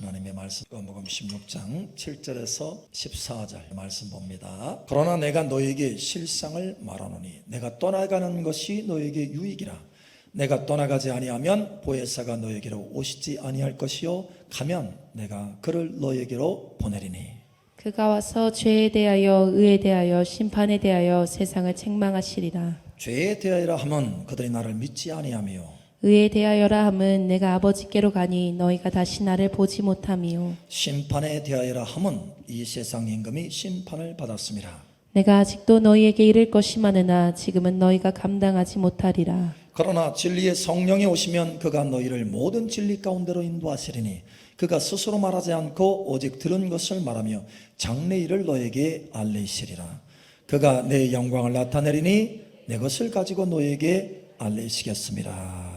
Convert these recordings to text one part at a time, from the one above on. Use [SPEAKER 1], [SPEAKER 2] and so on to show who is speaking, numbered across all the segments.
[SPEAKER 1] 하나님의 말씀 요한복음 16장 7절에서 14절 말씀 봅니다. 그러나 내가 너에게 실상을 말하노니 내가 떠나가는 것이 너에게 유익이라 내가 떠나가지 아니하면 보혜사가 너에게로 오시지 아니할 것이요 가면 내가 그를 너에게로 보내리니
[SPEAKER 2] 그가 와서 죄에 대하여 의에 대하여 심판에 대하여 세상을 책망하시리라.
[SPEAKER 1] 죄에 대하여라 하면 그들이 나를 믿지 아니하며
[SPEAKER 2] 의에 대하여라 함은 내가 아버지께로 가니 너희가 다시 나를 보지 못함이요.
[SPEAKER 1] 심판에 대하여라 함은 이 세상 임금이 심판을 받았습니다.
[SPEAKER 2] 내가 아직도 너희에게 이를 것이 많으나 지금은 너희가 감당하지 못하리라.
[SPEAKER 1] 그러나 진리의 성령이 오시면 그가 너희를 모든 진리 가운데로 인도하시리니 그가 스스로 말하지 않고 오직 들은 것을 말하며 장래일을 너에게 알리시리라. 그가 내 영광을 나타내리니 내 것을 가지고 너에게 알리시겠습니다.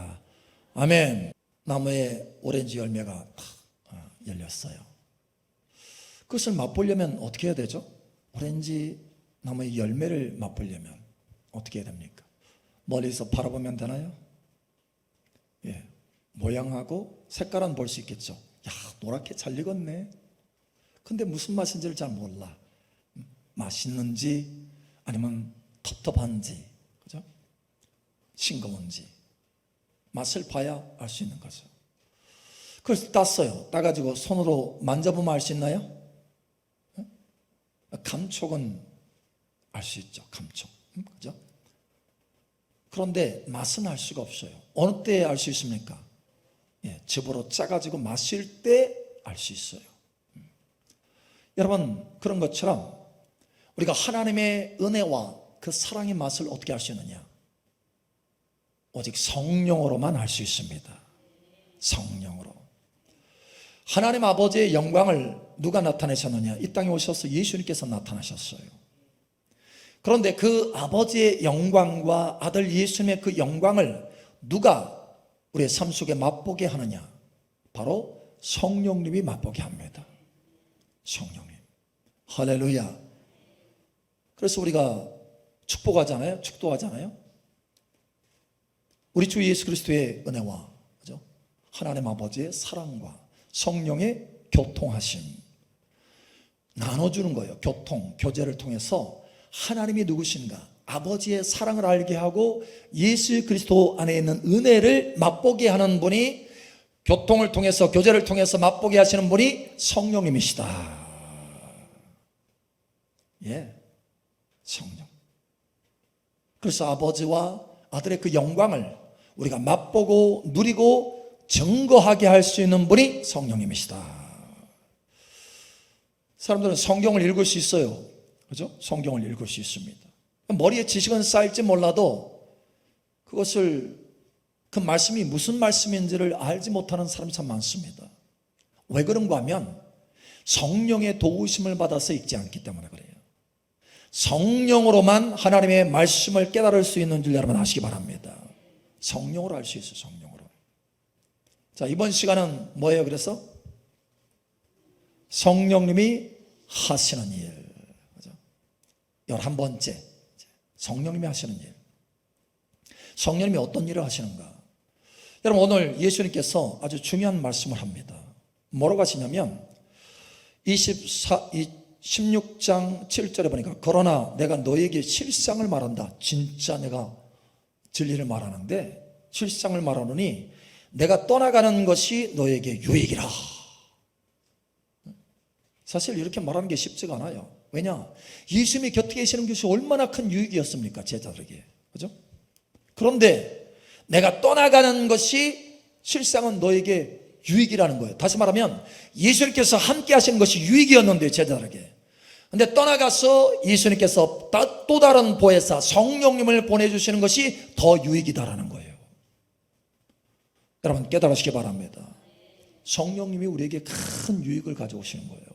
[SPEAKER 1] 아멘. 나무에 오렌지 열매가 탁 어, 열렸어요. 그것을 맛보려면 어떻게 해야 되죠? 오렌지 나무의 열매를 맛보려면 어떻게 해야 됩니까? 멀리서 바라보면 되나요? 예. 모양하고 색깔은 볼 수 있겠죠. 야, 노랗게 잘 익었네. 근데 무슨 맛인지를 잘 몰라. 음, 맛있는지 아니면 텁텁한지, 그죠? 싱거운지. 맛을 봐야 알 수 있는 거죠. 그래서 땄어요. 따가지고 손으로 만져보면 알 수 있나요? 예? 감촉은 알 수 있죠. 감촉. 음, 그죠? 그런데 맛은 알 수가 없어요. 어느 때 알 수 있습니까? 예, 즙으로 짜가지고 마실 때 알 수 있어요. 음. 여러분, 그런 것처럼 우리가 하나님의 은혜와 그 사랑의 맛을 어떻게 알 수 있느냐? 오직 성령으로만 알수 있습니다. 성령으로. 하나님 아버지의 영광을 누가 나타내셨느냐? 이 땅에 오셔서 예수님께서 나타나셨어요. 그런데 그 아버지의 영광과 아들 예수님의 그 영광을 누가 우리의 삶 속에 맛보게 하느냐? 바로 성령님이 맛보게 합니다. 성령님. 할렐루야. 그래서 우리가 축복하잖아요. 축도하잖아요. 우리 주 예수 그리스도의 은혜와 그죠? 하나님 아버지의 사랑과 성령의 교통하심 나눠주는 거예요. 교통, 교제를 통해서 하나님이 누구신가? 아버지의 사랑을 알게 하고 예수 그리스도 안에 있는 은혜를 맛보게 하는 분이 교통을 통해서 교제를 통해서 맛보게 하시는 분이 성령님이시다. 예, 성령. 그래서 아버지와 아들의 그 영광을 우리가 맛보고 누리고 증거하게 할 수 있는 분이 성령님이시다. 사람들은 성경을 읽을 수 있어요. 그죠? 성경을 읽을 수 있습니다. 머리에 지식은 쌓일지 몰라도 그것을 그 말씀이 무슨 말씀인지를 알지 못하는 사람이 참 많습니다. 왜 그런가 하면 성령의 도우심을 받아서 읽지 않기 때문에 그래요. 성령으로만 하나님의 말씀을 깨달을 수 있는 줄 여러분 아시기 바랍니다. 성령으로 알 수 있어요, 성령으로. 자, 이번 시간은 뭐예요, 그래서? 성령님이 하시는 일. 그죠? 열한 번째. 성령님이 하시는 일. 성령님이 어떤 일을 하시는가? 여러분, 오늘 예수님께서 아주 중요한 말씀을 합니다. 뭐라고 하시냐면, 24, 16장 7절에 보니까, 그러나 내가 너에게 실상을 말한다. 진짜 내가 진리를 말하는데, 실상을 말하노니, 내가 떠나가는 것이 너에게 유익이라. 사실 이렇게 말하는 게 쉽지가 않아요. 왜냐? 예수님이 곁에 계시는 것이 얼마나 큰 유익이었습니까? 제자들에게. 그죠? 그런데 내가 떠나가는 것이 실상은 너에게 유익이라는 거예요. 다시 말하면 예수님께서 함께 하시는 것이 유익이었는데 제자들에게. 근데 떠나가서 예수님께서 또 다른 보혜사 성령님을 보내주시는 것이 더 유익이다라는 거예요. 여러분 깨달으시기 바랍니다. 성령님이 우리에게 큰 유익을 가져오시는 거예요.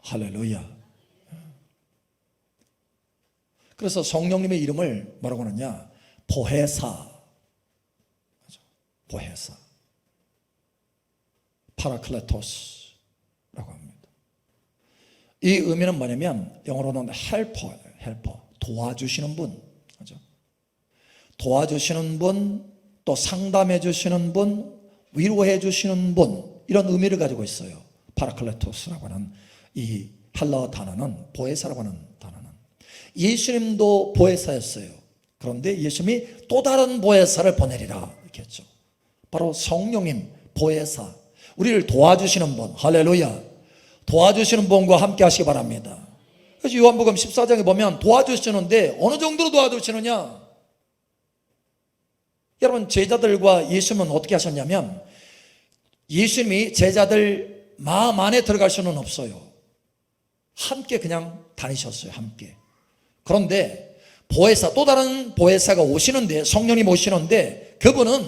[SPEAKER 1] 할렐루야. 그래서 성령님의 이름을 뭐라고 하느냐? 보혜사. 보혜사. 파라클레토스라고 합니다. 이 의미는 뭐냐면 영어로는. 헬퍼. 도와주시는 분. 그죠? 도와주시는 분, 또 상담해 주시는 분, 위로해 주시는 분 이런 의미를 가지고 있어요. 파라클레토스라고 하는 이 헬라어 단어는 보혜사라고 하는 단어는 예수님도 보혜사였어요. 그런데 예수님이 또 다른 보혜사를 보내리라 이렇게 했죠. 바로 성령님 보혜사 우리를 도와주시는 분 할렐루야 도와주시는 분과 함께 하시기 바랍니다. 그래서 요한복음 14장에 보면 도와주시는데 어느 정도로 도와주시느냐 여러분 제자들과 예수님은 어떻게 하셨냐면 예수님이 제자들 마음 안에 들어갈 수는 없어요. 함께 그냥 다니셨어요. 함께. 그런데 보혜사 또 다른 보혜사가 오시는데 성령님 오시는데 그분은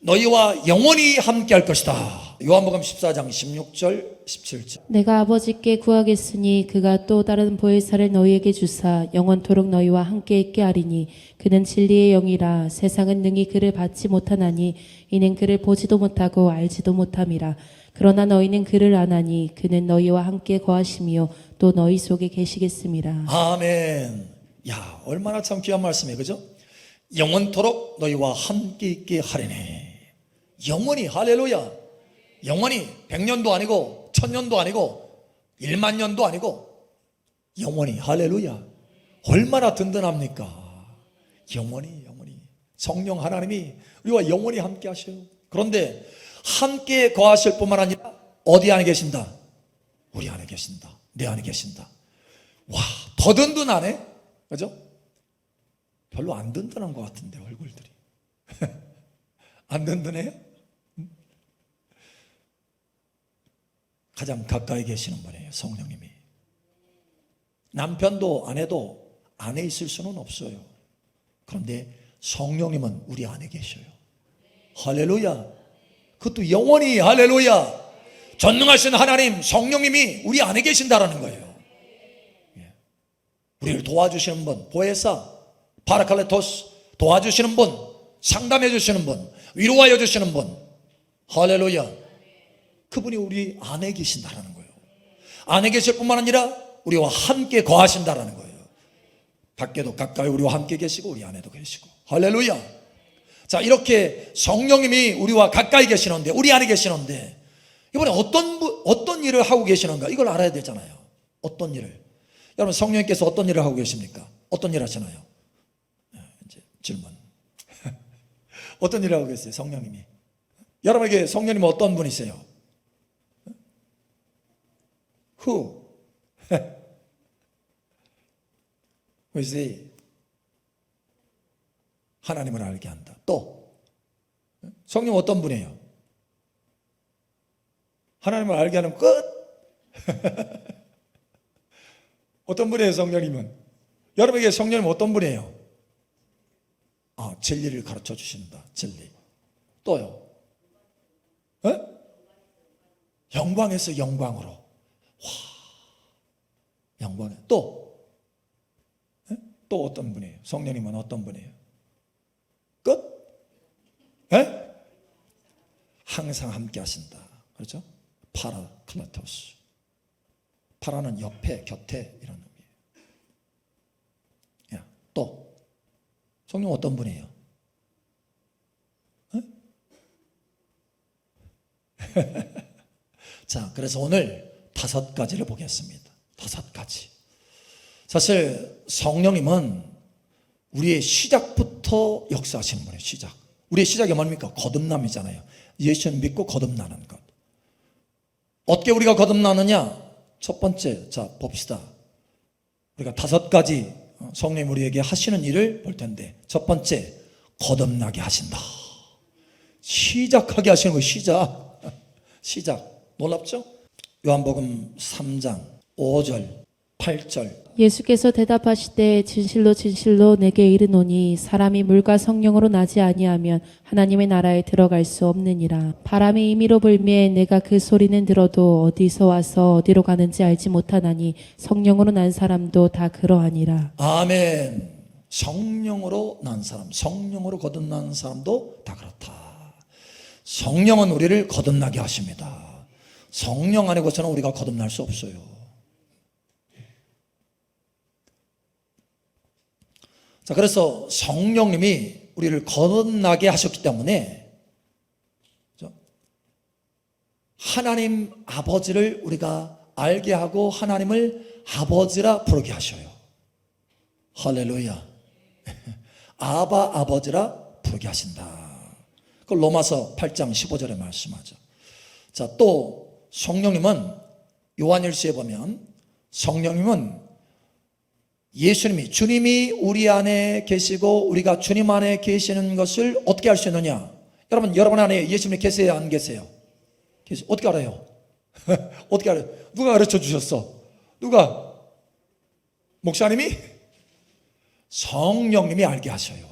[SPEAKER 1] 너희와 영원히 함께 할 것이다. 요한복음 14장 16절 17절.
[SPEAKER 2] 내가 아버지께 구하겠으니 그가 또 다른 보혜사를 너희에게 주사 영원토록 너희와 함께 있게 하리니 그는 진리의 영이라 세상은 능히 그를 받지 못하나니 이는 그를 보지도 못하고 알지도 못함이라 그러나 너희는 그를 아나니 그는 너희와 함께 거하시며 또 너희 속에 계시겠음이라
[SPEAKER 1] 아멘. 야, 얼마나 참 귀한 말씀이에요. 그죠? 영원토록 너희와 함께 있게 하리니. 영원히, 할렐루야. 영원히, 백년도 아니고, 천년도 아니고, 일만 년도 아니고, 영원히, 할렐루야. 얼마나 든든합니까? 영원히, 영원히. 성령 하나님이 우리와 영원히 함께 하셔요. 그런데 함께 거하실 뿐만 아니라 어디 안에 계신다? 우리 안에 계신다. 내 안에 계신다. 와, 더 든든하네? 그죠? 별로 안 든든한 것 같은데, 얼굴들이. 안 든든해요? 가장 가까이 계시는 분이에요, 성령님이. 남편도 아내도 안에 있을 수는 없어요. 그런데 성령님은 우리 안에 계셔요. 할렐루야. 그것도 영원히 할렐루야. 전능하신 하나님 성령님이 우리 안에 계신다라는 거예요. 예. 우리를 도와주시는 분, 보혜사, 파라칼레토스 도와주시는 분, 상담해 주시는 분, 위로하여 주시는 분. 할렐루야. 그분이 우리 안에 계신다라는 거예요. 안에 계실 뿐만 아니라 우리와 함께 거하신다라는 거예요. 밖에도 가까이 우리와 함께 계시고 우리 안에도 계시고. 할렐루야. 자, 이렇게 성령님이 우리와 가까이 계시는데, 우리 안에 계시는데, 이번에 어떤, 부- 어떤 일을 하고 계시는가? 이걸 알아야 되잖아요. 어떤 일을. 여러분, 성령님께서 어떤 일을 하고 계십니까? 어떤 일 하시나요? 예, 이제 질문. 어떤 일을 하고 계세요, 성령님이? 여러분에게 성령님은 어떤 분이세요? Who? Is he? 하나님을 알게 한다. 또 성령 어떤 분이에요? 하나님을 알게 하는 끝. 어떤 분이에요, 성령님은? 여러분에게 성령님 어떤 분이에요? 아, 진리를 가르쳐 주신다. 진리. 또요. 어? 영광에서 영광으로. 와. 영광에. 또. 어? 또 어떤 분이에요? 성령님은 어떤 분이에요? 끝? 에? 항상 함께 하신다. 그렇죠? 파라클라토스. 파라는 옆에, 곁에 이런 의미예요. 야, 또 성령 어떤 분이에요? 에? 자, 그래서 오늘 다섯 가지를 보겠습니다. 다섯 가지. 사실 성령님은 우리의 시작부터 역사하시는 분이에요. 시작. 우리의 시작이 뭡니까? 거듭남이잖아요. 예수를 믿고 거듭나는 것. 어떻게 우리가 거듭나느냐? 첫 번째, 자 봅시다. 우리가 다섯 가지 성령 우리에게 하시는 일을 볼 텐데 첫 번째, 거듭나게 하신다. 시작하게 하시는 거예요. 시작. 시작. 놀랍죠? 요한복음 3장 5절, 8절,
[SPEAKER 2] 예수께서 대답하시되 진실로 진실로 내게 이르노니 사람이 물과 성령으로 나지 아니하면 하나님의 나라에 들어갈 수 없느니라 바람이 임의로 불매 내가 그 소리는 들어도 어디서 와서 어디로 가는지 알지 못하나니 성령으로 난 사람도 다 그러하니라
[SPEAKER 1] 아멘. 성령으로 난 사람, 성령으로 거듭난 사람도 다 그렇다. 성령은 우리를 거듭나게 하십니다. 성령 안에고서는 우리가 거듭날 수 없어요. 자, 그래서 성령님이 우리를 거듭나게 하셨기 때문에? 하나님 아버지를 우리가 알게 하고 하나님을 아버지라 부르게 하셔요. 할렐루야. 아바 아버지라 부르게 하신다. 그 로마서 8장 15절에 말씀하죠. 자, 또 성령님은 요한일서에 보면 성령님은 예수님이 주님이 우리 안에 계시고 우리가 주님 안에 계시는 것을 어떻게 알 수 있느냐? 여러분 여러분 안에 예수님이 계세요 안 계세요? 계시 어떻게 알아요? 어떻게 알아요? 누가 가르쳐 주셨어? 누가? 목사님이? 성령님이 알게 하셔요.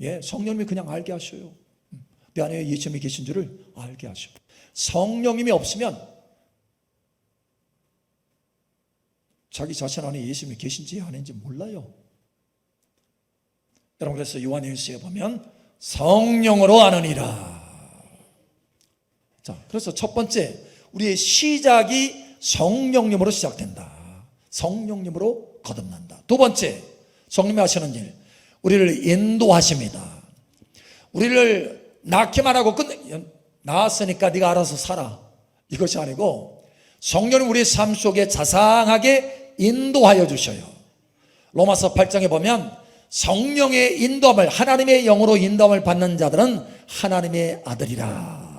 [SPEAKER 1] 예, 성령님이 그냥 알게 하셔요. 내 안에 예수님이 계신 줄을 알게 하셔. 성령님이 없으면 자기 자신 안에 예수님이 계신지 아닌지 몰라요. 여러분 그래서 요한일서에 보면 성령으로 아느니라. 자, 그래서 첫 번째 우리의 시작이 성령님으로 시작된다. 성령님으로 거듭난다. 두 번째 성령이 하시는 일 우리를 인도하십니다. 우리를 낳기만 하고 끝 낳았으니까 네가 알아서 살아 이것이 아니고 성령은 우리 삶 속에 자상하게 인도하여 주셔요. 로마서 8장에 보면 성령의 인도함을 하나님의 영으로 인도함을 받는 자들은 하나님의 아들이라.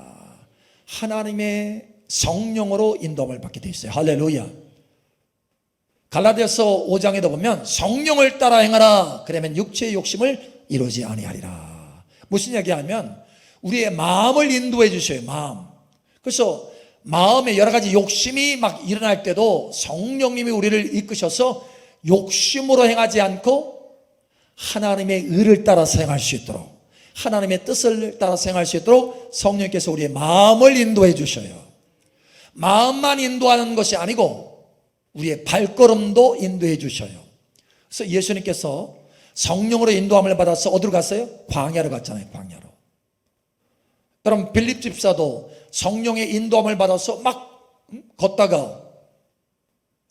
[SPEAKER 1] 하나님의 성령으로 인도함을 받게 돼 있어요. 할렐루야. 갈라디아서 5장에도 보면 성령을 따라 행하라. 그러면 육체의 욕심을 이루지 아니하리라. 무슨 얘기하면 우리의 마음을 인도해 주셔요. 마음. 그래서 마음에 여러 가지 욕심이 막 일어날 때도 성령님이 우리를 이끄셔서 욕심으로 행하지 않고 하나님의 의를 따라 행할 수 있도록 하나님의 뜻을 따라 행할 수 있도록 성령께서 우리의 마음을 인도해 주셔요. 마음만 인도하는 것이 아니고 우리의 발걸음도 인도해 주셔요. 그래서 예수님께서 성령으로 인도함을 받아서 어디로 갔어요? 광야로 갔잖아요. 로. 여러분 빌립 집사도 성령의 인도함을 받아서 막 음, 걷다가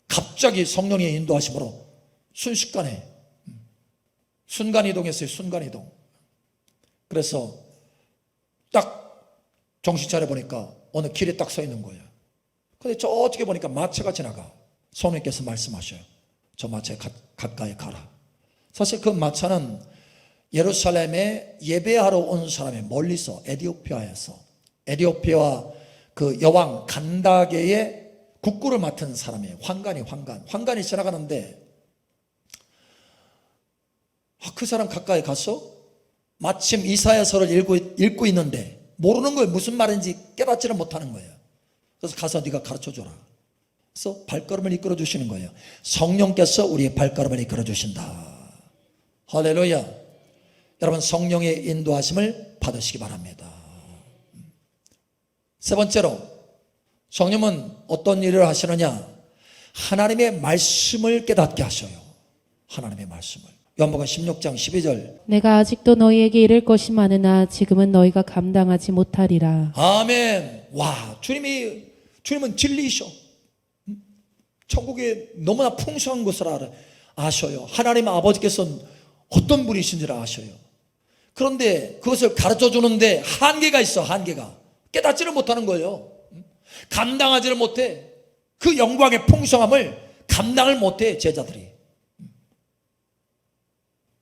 [SPEAKER 1] 갑자기 성령의 인도하심으로 순식간에 음, 순간 이동했어요. 순간 이동. 그래서 딱 정신 차려 보니까 어느 길에 딱 서 있는 거예요. 근데 저쪽에 보니까 마차가 지나가. 성령께서 말씀하셔요. 저 마차에 가, 가까이 가라. 사실 그 마차는 예루살렘에 예배하러 온 사람이 멀리서 에디오피아에서 에디오피아 그 여왕 간다게의 국구를 맡은 사람이에요. 황관이 황관. 황관이 지나가는데 아, 그 사람 가까이 가서 마침 이사야서를 읽고, 읽고 있는데 모르는 거예요. 무슨 말인지 깨닫지를 못하는 거예요. 그래서 가서 네가 가르쳐 줘라. 그래서 발걸음을 이끌어 주시는 거예요. 성령께서 우리의 발걸음을 이끌어 주신다. 할렐루야. 여러분 성령의 인도하심을 받으시기 바랍니다. 세 번째로 성령은 어떤 일을 하시느냐? 하나님의 말씀을 깨닫게 하셔요. 하나님의 말씀을. 요한복음 16장 12절.
[SPEAKER 2] 내가 아직도 너희에게 이를 것이 많으나 지금은 너희가 감당하지 못하리라.
[SPEAKER 1] 아멘. 와, 주님이 주님은 진리이셔. 음? 천국에 너무나 풍성한 것을 알아 아셔요. 하나님 아버지께서는 어떤 분이신지를 아셔요. 그런데 그것을 가르쳐 주는데 한계가 있어, 한계가. 깨닫지를 못하는 거예요. 감당하지를 못해. 그 영광의 풍성함을 감당을 못해, 제자들이.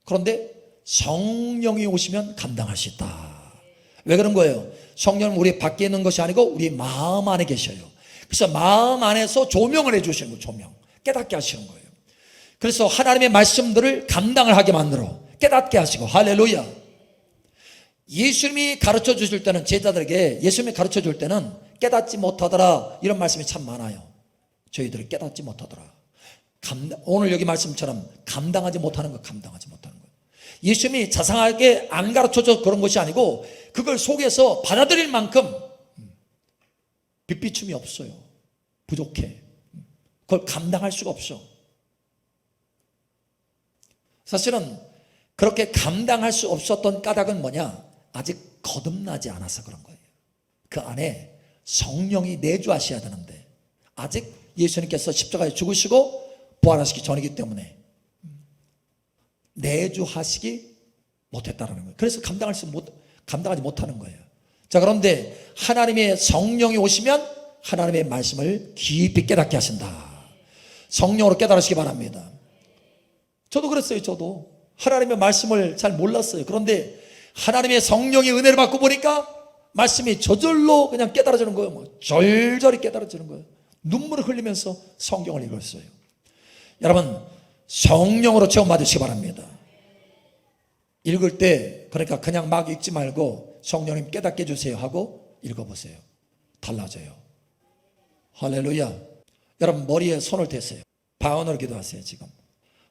[SPEAKER 1] 그런데 성령이 오시면 감당할 수 있다. 왜 그런 거예요? 성령은 우리 밖에 있는 것이 아니고 우리 마음 안에 계셔요. 그래서 마음 안에서 조명을 해주시는 거예요, 조명. 깨닫게 하시는 거예요. 그래서 하나님의 말씀들을 감당을 하게 만들어 깨닫게 하시고, 할렐루야. 예수님이 가르쳐 주실 때는 제자들에게 예수님이 가르쳐 줄 때는 깨닫지 못하더라 이런 말씀이 참 많아요. 저희들이 깨닫지 못하더라. 감당, 오늘 여기 말씀처럼 감당하지 못하는 거 감당하지 못하는 거예요. 예수님이 자상하게 안 가르쳐 줘 그런 것이 아니고 그걸 속에서 받아들일 만큼 빛비춤이 없어요. 부족해. 그걸 감당할 수가 없어. 사실은 그렇게 감당할 수 없었던 까닭은 뭐냐? 아직 거듭나지 않아서 그런 거예요. 그 안에 성령이 내주하셔야 되는데 아직 예수님께서 십자가에 죽으시고 부활하시기 전이기 때문에 내주하시기 못했다는 거예요. 그래서 감당할 수 못, 감당하지 못하는 거예요. 자, 그런데 하나님의 성령이 오시면 하나님의 말씀을 깊이 깨닫게 하신다. 성령으로 깨달으시기 바랍니다. 저도 그랬어요, 저도. 하나님의 말씀을 잘 몰랐어요. 그런데 하나님의 성령의 은혜를 받고 보니까 말씀이 저절로 그냥 깨달아지는 거예요. 뭐 절절히 깨달아지는 거예요. 눈물을 흘리면서 성경을 읽었어요. 여러분, 성령으로 체험 받으시기 바랍니다. 읽을 때 그러니까 그냥 막 읽지 말고 성령님 깨닫게 해주세요 하고 읽어보세요. 달라져요. 할렐루야. 여러분 머리에 손을 대세요. 방언으로 기도하세요 지금.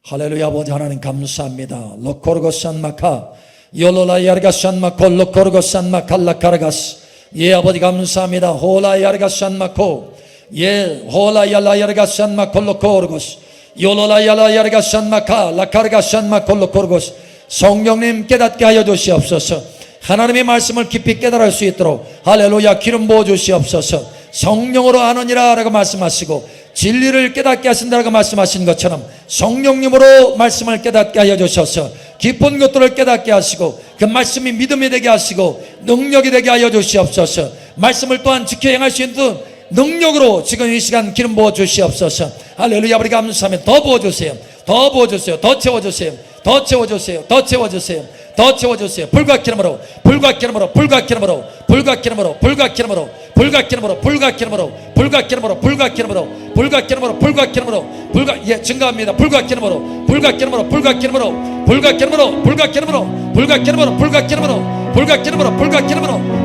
[SPEAKER 1] 할렐루야 아버지 하나님 감사합니다. 로코르고 산마카 요로라 야르가 산마코 로코르고 산마 칼라 카르가스 예 아버지 감사합니다. 호라 야르가 산마코 예 호라 야라 야르가 산마코 로코르고스 요로라 야라 야르가 산마카 라카르가 산마코 로코르고스 성령님 깨닫게 하여 주시옵소서. 하나님의 말씀을 깊이 깨달을 수 있도록 할렐루야 기름 부어 주시옵소서. 성령으로 아느니라라고 말씀하시고 진리를 깨닫게 하신다라고 말씀하신 것처럼 성령님으로 말씀을 깨닫게 하여 주셔서 깊은 것들을 깨닫게 하시고 그 말씀이 믿음이 되게 하시고 능력이 되게 하여 주시옵소서. 말씀을 또한 지켜 행할 수 있는 능력으로 지금 이 시간 기름 부어 주시옵소서. 할렐루야 우리 감사하면 더 부어 주세요. 더 부어 주세요. 더 채워 주세요. 더 채워 주세요. 더 채워 주세요. 더 채워 주세요. 불과 기름으로 불과 기름으로 불과 기름으로 불과 기름으로 불과 기름으로 불과 기름으로 불과 기름으로 불과 기름으로 불과 기름으로 불과 기름으로 불과 기름으로 불과 예 증가합니다. 불과 기름으로 불과 기름으로 불과 기름으로 불과 기름으로 불과 기름으로 불과 기름으로 불과 기름으로 불과 기름으로 불과 기름으로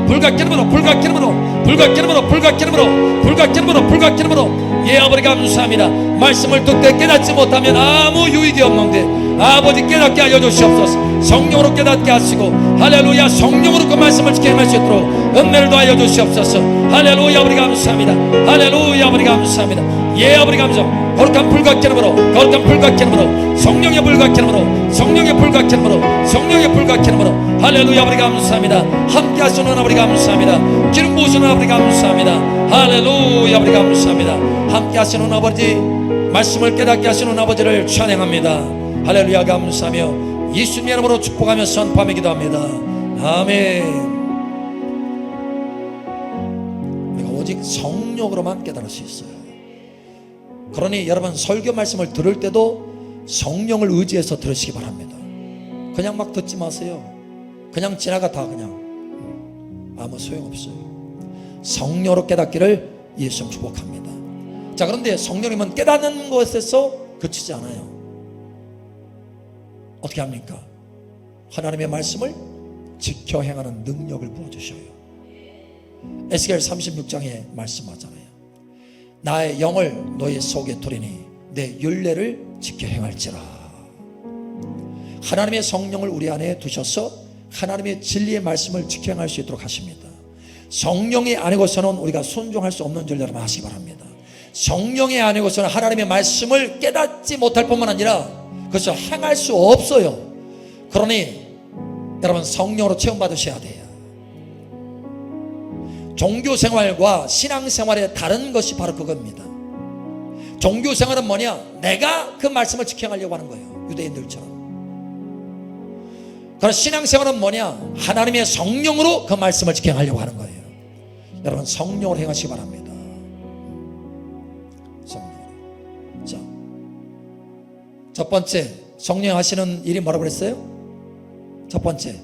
[SPEAKER 1] 불과 기름으로 불과 기름으로 불과 기름으로 불과 기름으로 불과 기름으로 불과 기름으로 예 아버지 감사합니다. 말씀을 듣되 깨닫지 못하면 아무 유익이 없는데 아버지 깨닫게 하여 주시옵소서. 성령으로 깨닫게 하시고 할렐루야 성령으로 그 말씀을 지켜 행할 수 있도록 은혜를 더하여 주시옵소서. 할렐루야 아버지 감사합니다. 할렐루야 아버지 감사합니다. 예 아버지 감사. 거룩한 불과 기름으로 거룩한 불과 기름으로 성령의 불과 기름으로 성령의 불과 기름으로 성령의 불과 기름으로 할렐루야 아버지 감사합니다. 함께 하시는 아버지 감사합니다. 기름 부으시는 아버지 감사합니다. 할렐루야 아버지 감사합니다. 함께 하시는 아버지 말씀을 깨닫게 하시는 아버지를 찬양합니다. 할렐루야 감사하며 예수님 이름으로 축복하며 선포하며 기도합니다. 아멘. 우리가 오직 성령으로만 깨달을 수 있어요. 그러니 여러분 설교 말씀을 들을 때도 성령을 의지해서 들으시기 바랍니다. 그냥 막 듣지 마세요. 그냥 지나가 다 그냥 아무 소용 없어요. 성령으로 깨닫기를 예수 축복합니다. 자 그런데 성령님은 깨닫는 것에서 그치지 않아요. 어떻게 합니까? 하나님의 말씀을 지켜 행하는 능력을 부어주셔요. 에스겔 36장에 말씀하잖아요. 나의 영을 너의 속에 두리니 내 윤례를 지켜 행할지라. 하나님의 성령을 우리 안에 두셔서 하나님의 진리의 말씀을 지켜 행할 수 있도록 하십니다. 성령이 아니고서는 우리가 순종할 수 없는 줄 여러분 아시기 바랍니다. 성령이 아니고서는 하나님의 말씀을 깨닫지 못할 뿐만 아니라 그것을 행할 수 없어요. 그러니 여러분 성령으로 체험받으셔야 돼요. 종교 생활과 신앙 생활의 다른 것이 바로 그겁니다. 종교 생활은 뭐냐? 내가 그 말씀을 지켜가려고 하는 거예요. 유대인들처럼. 그러나 신앙 생활은 뭐냐? 하나님의 성령으로 그 말씀을 지켜가려고 하는 거예요. 여러분 성령으로 행하시기 바랍니다. 첫 번째 성령 하시는 일이 뭐라고 그랬어요? 첫 번째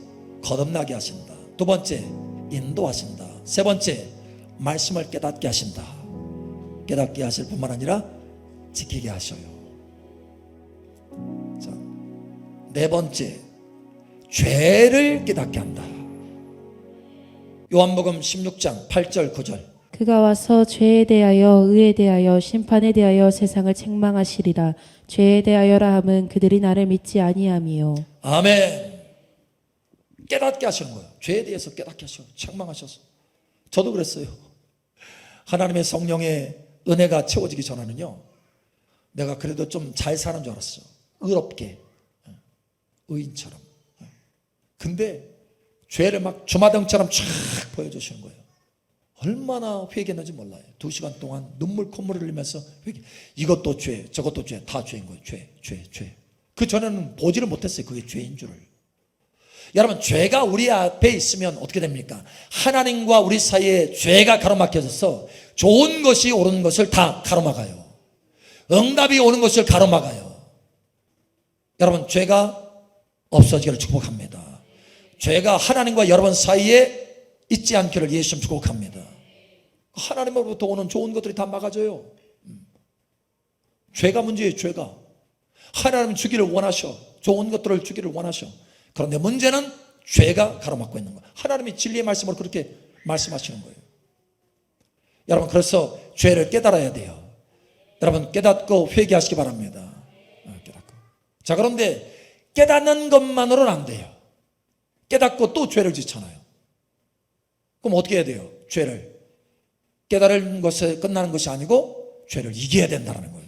[SPEAKER 1] 거듭나게 하신다. 두 번째 인도하신다. 세 번째 말씀을 깨닫게 하신다. 깨닫게 하실 뿐만 아니라 지키게 하셔요. 자, 네 번째 죄를 깨닫게 한다. 요한복음 16장 8절 9절
[SPEAKER 2] 그가 와서 죄에 대하여 의에 대하여 심판에 대하여 세상을 책망하시리라 죄에 대하여라 함은 그들이 나를 믿지 아니함이요
[SPEAKER 1] 아멘. 깨닫게 하시는 거예요. 죄에 대해서 깨닫게 하시고 책망하셔서. 저도 그랬어요. 하나님의 성령의 은혜가 채워지기 전에는요. 내가 그래도 좀 잘 사는 줄 알았어. 의롭게. 의인처럼. 근데 죄를 막 주마등처럼 쫙 보여주시는 거예요. 얼마나 회개했는지 몰라요. 두 시간 동안 눈물 콧물을 흘리면서 회개. 이것도 죄, 저것도 죄, 다 죄인 거예요. 죄, 죄, 죄. 그 전에는 보지를 못했어요. 그게 죄인 줄을. 여러분, 죄가 우리 앞에 있으면 어떻게 됩니까? 하나님과 우리 사이에 죄가 가로막혀져서 좋은 것이 오는 것을 다 가로막아요. 응답이 오는 것을 가로막아요. 여러분, 죄가 없어지기를 축복합니다. 죄가 하나님과 여러분 사이에 있지 않기를 예수님 축복합니다. 하나님으로부터 오는 좋은 것들이 다 막아져요. 음. 죄가 문제예요, 죄가. 하나님 주기를 원하셔. 좋은 것들을 주기를 원하셔. 그런데 문제는 죄가 가로막고 있는 거예요. 하나님이 진리의 말씀으로 그렇게 말씀하시는 거예요. 여러분, 그래서 죄를 깨달아야 돼요. 여러분, 깨닫고 회개하시기 바랍니다. 어, 깨닫고. 자, 그런데 깨닫는 것만으로는 안 돼요. 깨닫고 또 죄를 짓잖아요. 그럼 어떻게 해야 돼요? 죄를. 깨달은 것에 끝나는 것이 아니고 죄를 이겨야 된다는 거예요.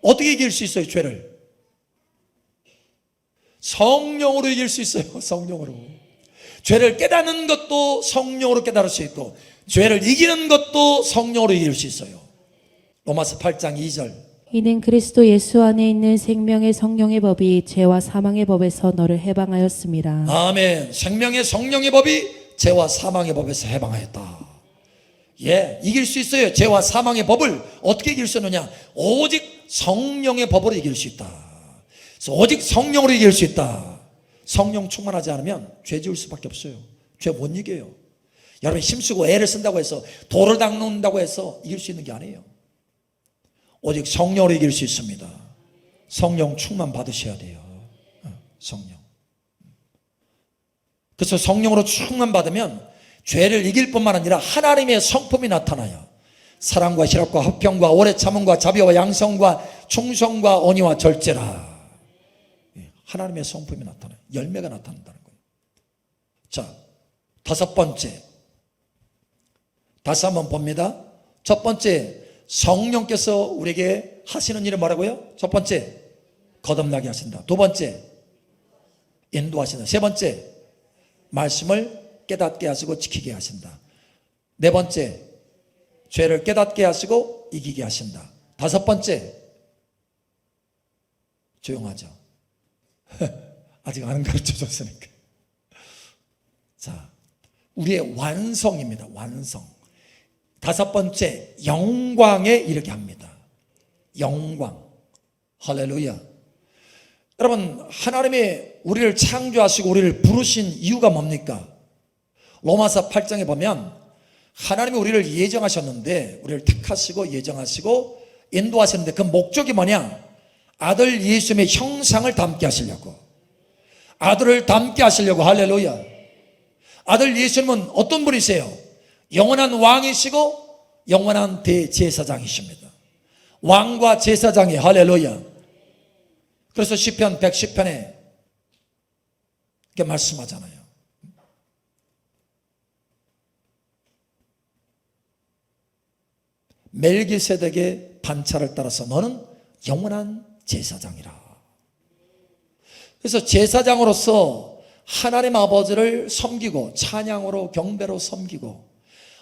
[SPEAKER 1] 어떻게 이길 수 있어요, 죄를? 성령으로 이길 수 있어요, 성령으로. 죄를 깨닫는 것도 성령으로 깨달을 수 있고, 죄를 이기는 것도 성령으로 이길 수 있어요. 로마서 8장 2절.
[SPEAKER 2] 이는 그리스도 예수 안에 있는 생명의 성령의 법이 죄와 사망의 법에서 너를 해방하였습니다.
[SPEAKER 1] 아멘. 생명의 성령의 법이 죄와 사망의 법에서 해방하였다. 예, 이길 수 있어요. 죄와 사망의 법을 어떻게 이길 수 있느냐? 오직 성령의 법으로 이길 수 있다. 그래서 오직 성령으로 이길 수 있다. 성령 충만하지 않으면 죄 지을 수밖에 없어요. 죄 못 이겨요. 여러분 힘쓰고 애를 쓴다고 해서 돌을 닦는다고 해서 이길 수 있는 게 아니에요. 오직 성령으로 이길 수 있습니다. 성령 충만 받으셔야 돼요. 어, 성령. 그래서 성령으로 충만 받으면 죄를 이길 뿐만 아니라 하나님의 성품이 나타나요. 사랑과 희락과 화평과 오래 참음과 자비와 양성과 충성과 언의와 절제라. 예, 하나님의 성품이 나타나요. 열매가 나타난다는 거예요. 자, 다섯 번째. 다시 한번 봅니다. 첫 번째, 성령께서 우리에게 하시는 일은 뭐라고요? 첫 번째, 거듭나게 하신다. 두 번째, 인도하신다. 세 번째, 말씀을 깨닫게 하시고 지키게 하신다. 네 번째, 죄를 깨닫게 하시고 이기게 하신다. 다섯 번째, 조용하죠. 아직 안 가르쳐 줬으니까. 자, 우리의 완성입니다. 완성. 다섯 번째, 영광에 이르게 합니다. 영광. 할렐루야. 여러분, 하나님이 우리를 창조하시고 우리를 부르신 이유가 뭡니까? 로마서 8장에 보면 하나님이 우리를 예정하셨는데, 우리를 택하시고 예정하시고 인도하셨는데 그 목적이 뭐냐? 아들 예수님의 형상을 담게 하시려고. 아들을 담게 하시려고 할렐루야. 아들 예수님은 어떤 분이세요? 영원한 왕이시고 영원한 대제사장이십니다. 왕과 제사장이 할렐루야. 그래서 시편 110편에 이렇게 말씀하잖아요. 멜기세덱의 반차를 따라서 너는 영원한 제사장이라. 그래서 제사장으로서 하나님 아버지를 섬기고 찬양으로 경배로 섬기고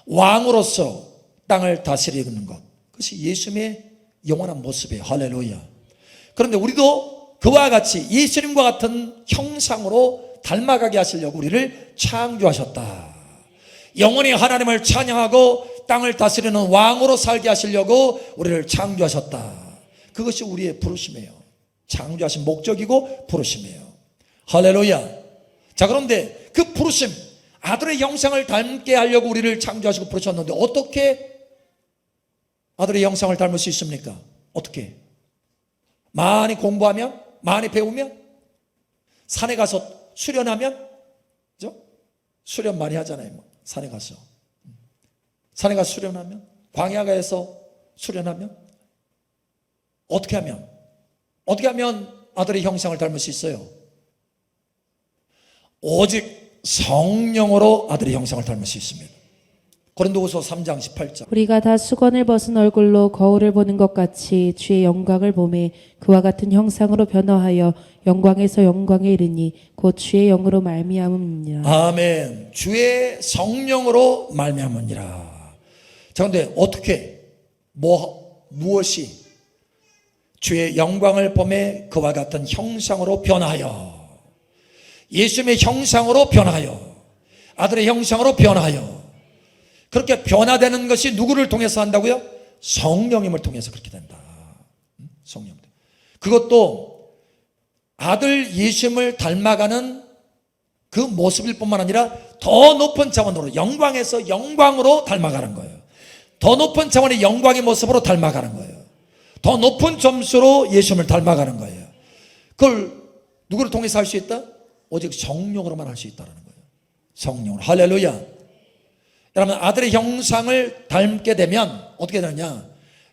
[SPEAKER 1] 왕으로서 땅을 다스리는 것. 그것이 예수님의 영원한 모습이에요. 할렐루야. 그런데 우리도 그와 같이 예수님과 같은 형상으로 닮아가게 하시려고 우리를 창조하셨다. 영원히 하나님을 찬양하고 땅을 다스리는 왕으로 살게 하시려고 우리를 창조하셨다. 그것이 우리의 부르심이에요. 창조하신 목적이고 부르심이에요. 할렐루야. 자, 그런데 그 부르심, 아들의 형상을 닮게 하려고 우리를 창조하시고 부르셨는데 어떻게 아들의 형상을 닮을 수 있습니까? 어떻게? 많이 공부하면? 많이 배우면? 산에 가서 수련하면? 그죠? 수련 많이 하잖아요. 뭐. 산에 가서. 산에 가서 수련하면? 광야가에서 수련하면? 어떻게 하면? 어떻게 하면 아들의 형상을 닮을 수 있어요? 오직 성령으로 아들의 형상을 닮을 수 있습니다. 고린도후서 3장 18절.
[SPEAKER 2] 우리가 다 수건을 벗은 얼굴로 거울을 보는 것 같이 주의 영광을 보매 그와 같은 형상으로 변화하여 영광에서 영광에 이르니 곧 주의 영으로 말미암음이니라.
[SPEAKER 1] 아멘. 주의 성령으로 말미암으니라. 자, 근데 어떻게 뭐 무엇이 주의 영광을 보매 그와 같은 형상으로 변하여 예수님의 형상으로 변하여 아들의 형상으로 변하여 그렇게 변화되는 것이 누구를 통해서 한다고요? 성령님을 통해서 그렇게 된다. 음? 성령. 그것도 아들 예수님을 닮아가는 그 모습일 뿐만 아니라 더 높은 차원으로 영광에서 영광으로 닮아가는 거예요. 더 높은 차원의 영광의 모습으로 닮아가는 거예요. 더 높은 점수로 예수님을 닮아가는 거예요. 그걸 누구를 통해서 할 수 있다? 오직 성령으로만 할 수 있다는 거예요. 성령으로. 할렐루야. 여러분 아들의 형상을 닮게 되면 어떻게 되느냐?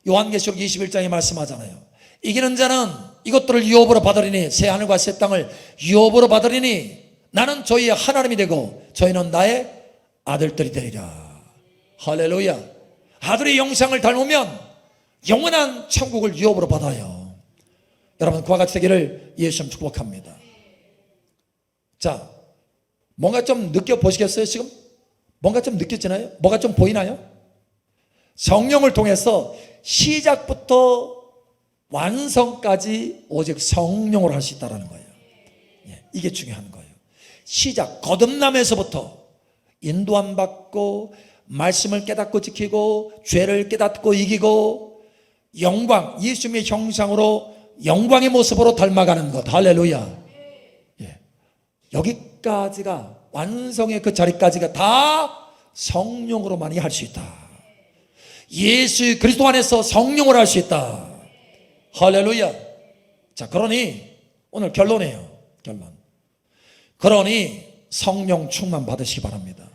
[SPEAKER 1] 요한계시록 21장에 말씀하잖아요. 이기는 자는 이것들을 유업으로 받으리니 새 하늘과 새 땅을 유업으로 받으리니 나는 저희의 하나님이 되고 저희는 나의 아들들이 되리라. 할렐루야. 아들의 형상을 닮으면 영원한 천국을 유업으로 받아요. 여러분 그와 같이 되기를 예수님 축복합니다. 자, 뭔가 좀 느껴보시겠어요 지금? 뭔가 좀 느껴지나요? 뭐가 좀 보이나요? 성령을 통해서 시작부터 완성까지 오직 성령으로 할 수 있다는 거예요. 예, 이게 중요한 거예요. 시작, 거듭남에서부터 인도함 받고 말씀을 깨닫고 지키고 죄를 깨닫고 이기고 영광, 예수님의 형상으로 영광의 모습으로 닮아가는 것. 할렐루야. 예. 여기까지가 완성의 그 자리까지가 다 성령으로만이 할 수 있다. 예수 그리스도 안에서 성령을 할 수 있다. 할렐루야. 자, 그러니 오늘 결론이에요. 결론. 그러니 성령 충만 받으시기 바랍니다.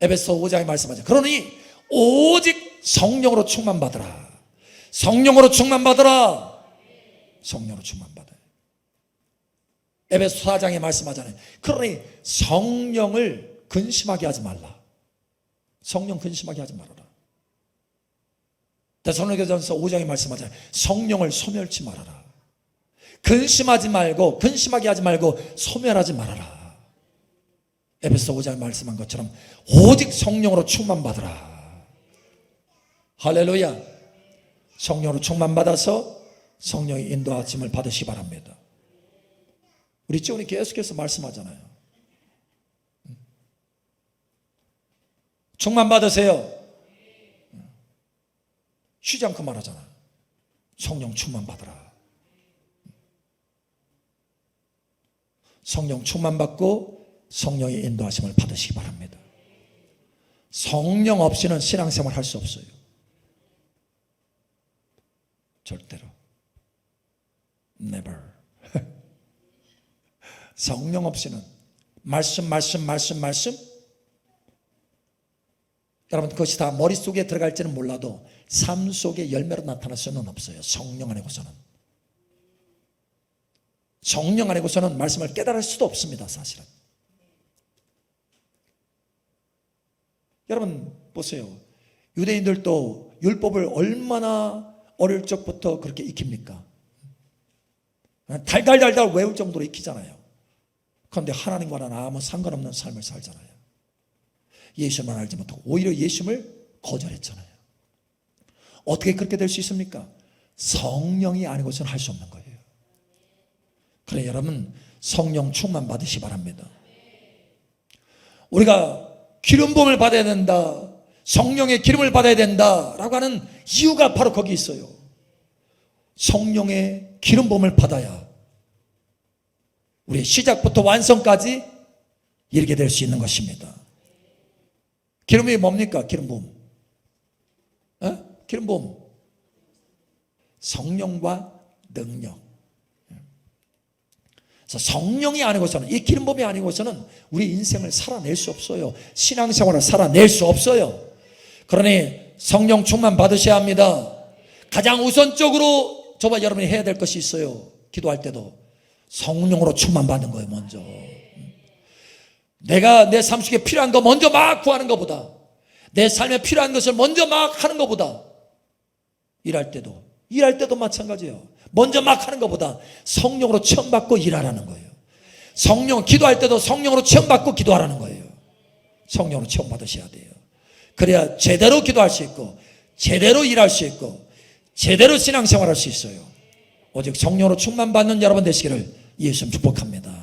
[SPEAKER 1] 에베소 5장에 말씀하죠. 그러니 오직 성령으로 충만 받으라. 성령으로 충만 받으라. 성령으로 충만 받아요. 에베소 4장에 말씀하잖아요. 그러니 성령을 근심하게 하지 말라. 성령 근심하게 하지 말아라. 데살로니가전서 5장에 말씀하잖아요. 성령을 소멸치 말아라. 근심하지 말고 근심하게 하지 말고 소멸하지 말아라. 에베소 5장에 말씀한 것처럼 오직 성령으로 충만 받으라. 할렐루야. 성령으로 충만 받아서 성령의 인도하심을 받으시 기 바랍니다. 우리 지원이 계속해서 말씀하잖아요. 충만 받으세요. 쉬지 않고 말하잖아. 성령 충만 받으라. 성령 충만 받고 성령의 인도하심을 받으시기 바랍니다. 성령 없이는 신앙생활 할 수 없어요. 절대로. never. 성령 없이는 말씀, 말씀, 말씀, 말씀. 여러분 그것이 다 머릿속에 들어갈지는 몰라도 삶 속에 열매로 나타날 수는 없어요. 성령 안에고서는. 성령 안에고서는 말씀을 깨달을 수도 없습니다. 사실은. 여러분 보세요. 유대인들도 율법을 얼마나 어릴 적부터 그렇게 익힙니까? 달달달달 외울 정도로 익히잖아요. 그런데 하나님과는 아무 상관없는 삶을 살잖아요. 예수만 알지 못하고 오히려 예수를 거절했잖아요. 어떻게 그렇게 될 수 있습니까? 성령이 아니고서는 할 수 없는 거예요. 그래 여러분 성령 충만 받으시 바랍니다. 우리가 기름 부음을 받아야 된다. 성령의 기름을 받아야 된다라고 하는 이유가 바로 거기 있어요. 성령의 기름 부음을 받아야 우리 시작부터 완성까지 이르게 될 수 있는 것입니다. 기름이 뭡니까? 기름 부음. 어? 기름 부음. 성령과 능력. 성령이 아니고서는 이 기름 부음이 아니고서는 우리 인생을 살아낼 수 없어요. 신앙생활을 살아낼 수 없어요. 그러니 성령 충만 받으셔야 합니다. 가장 우선적으로 저와 여러분이 해야 될 것이 있어요. 기도할 때도 성령으로 충만 받는 거예요, 먼저. 내가 내 삶 속에 필요한 거 먼저 막 구하는 것보다 내 삶에 필요한 것을 먼저 막 하는 것보다 일할 때도 일할 때도 마찬가지예요. 먼저 막 하는 것보다 성령으로 체험 받고 일하라는 거예요. 성령 기도할 때도 성령으로 체험 받고 기도하라는 거예요. 성령으로 체험 받으셔야 돼요. 그래야 제대로 기도할 수 있고 제대로 일할 수 있고 제대로 신앙생활할 수 있어요. 오직 성령으로 충만 받는 여러분 되시기를 예수님 축복합니다.